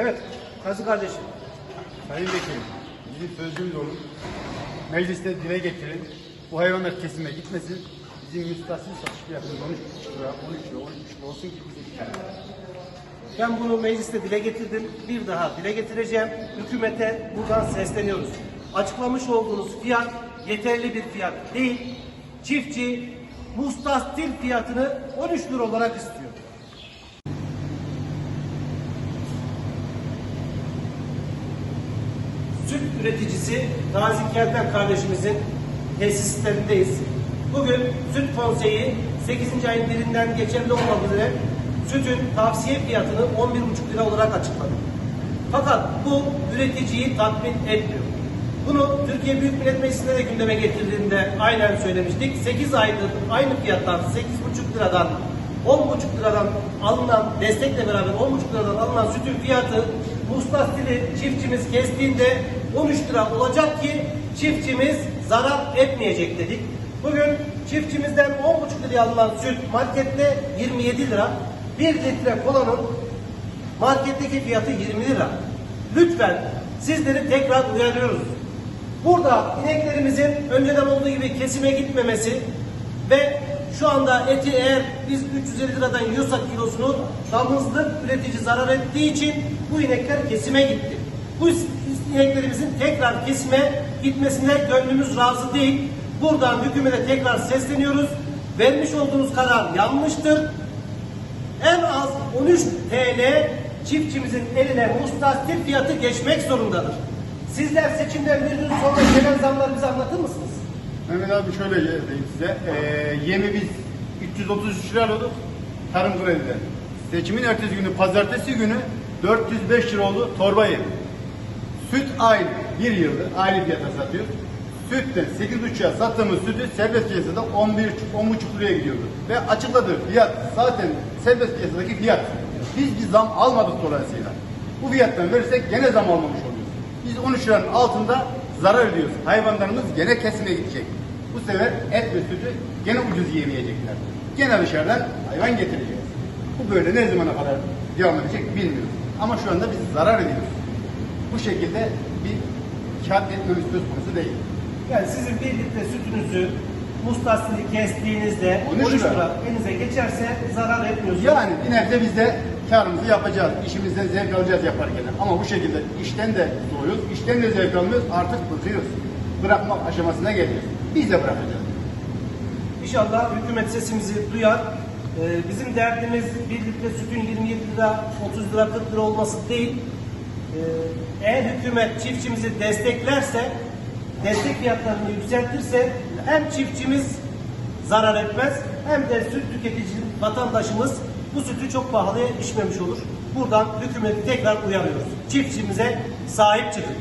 Evet, Kazı kardeşim. Sayın Vekilim, bizim sözümüz olur. Mecliste dile getirin. Bu hayvanlar kesime gitmesin. Bizim müstahsil satış fiyatımız 13 lira, 13 lira, 13 lira olsun ki bize. Ben bunu mecliste dile getirdim. Bir daha dile getireceğim. Hükümete buradan sesleniyoruz. Açıklamış olduğunuz fiyat yeterli bir fiyat değil. Çiftçi mustastil fiyatını 13 lira olarak istiyor. Süt üreticisi Nazik Kelten kardeşimizin tesislerindeyiz. Bugün Süt Konseyi 8. ayın birinden geçerli olmak üzere sütün tavsiye fiyatını 11,5 lira olarak açıkladı. Fakat bu üreticiyi tatmin etmiyor. Bunu Türkiye Büyük Millet Meclisi'nde de gündeme getirdiğinde aynen söylemiştik. 8 aydır aynı fiyattan 8,5 liradan 10,5 liradan alınan destekle beraber 10,5 liradan alınan sütün fiyatı mustastili çiftçimiz kestiğinde 13 lira olacak ki çiftçimiz zarar etmeyecek dedik. Bugün çiftçimizden 10,5 liraya alınan süt markette 27 lira. 1 litre kolanın marketteki fiyatı 20 lira. Lütfen sizleri tekrar uyarıyoruz. Burada ineklerimizin önceden olduğu gibi kesime gitmemesi ve şu anda eti eğer biz 350 liradan yiyorsak kilosunu damızlık üretici zarar ettiği için bu inekler kesime gitti. Bu ineklerimizin tekrar kesime gitmesine gönlümüz razı değil. Buradan hükümete tekrar sesleniyoruz. Vermiş olduğunuz karar yanlıştır en az 13 TL çiftçimizin eline mustastil fiyatı geçmek zorundadır. Sizler seçimden bir gün sonra gelen zamları bize anlatır mısınız? Mehmet abi şöyle diyeyim size. Ee, yemi biz 333 lira alıyorduk tarım kredide. Seçimin ertesi günü, pazartesi günü 405 lira oldu torba yem. Süt aynı. Bir yıldır aynı fiyata satıyor. Sütten 8.5'a sattığımız sütü serbest piyasada 11 10.5 liraya gidiyordu. Ve açıkladığı fiyat zaten serbest piyasadaki fiyat. Biz bir zam almadık dolayısıyla. Bu fiyattan verirsek gene zam almamış oluyoruz. Biz 13 liranın altında zarar ediyoruz. Hayvanlarımız gene kesime gidecek. Bu sefer et ve sütü gene ucuz yiyemeyecekler. Gene dışarıdan hayvan getireceğiz. Bu böyle ne zamana kadar devam edecek bilmiyoruz. Ama şu anda biz zarar ediyoruz. Bu şekilde bir kağıt etmemiz söz konusu değil. Yani sizin bir litre sütünüzü mustastili kestiğinizde 13 13 lira. elinize geçerse zarar etmiyorsunuz. Yani bir nebze biz de karımızı yapacağız. İşimizden zevk alacağız yaparken. Ama bu şekilde işten de soğuyoruz, işten de zevk almıyoruz. Artık bıkıyoruz. Bırakmak aşamasına geliyoruz. Biz de bırakacağız. İnşallah hükümet sesimizi duyar. Ee, bizim derdimiz bir litre sütün 27 lira, 30 lira, 40 lira olması değil. Ee, eğer hükümet çiftçimizi desteklerse, destek fiyatlarını yükseltirse hem çiftçimiz zarar etmez hem de süt tüketici vatandaşımız bu sütü çok pahalıya içmemiş olur. Buradan hükümeti tekrar uyarıyoruz. Çiftçimize sahip çıkın.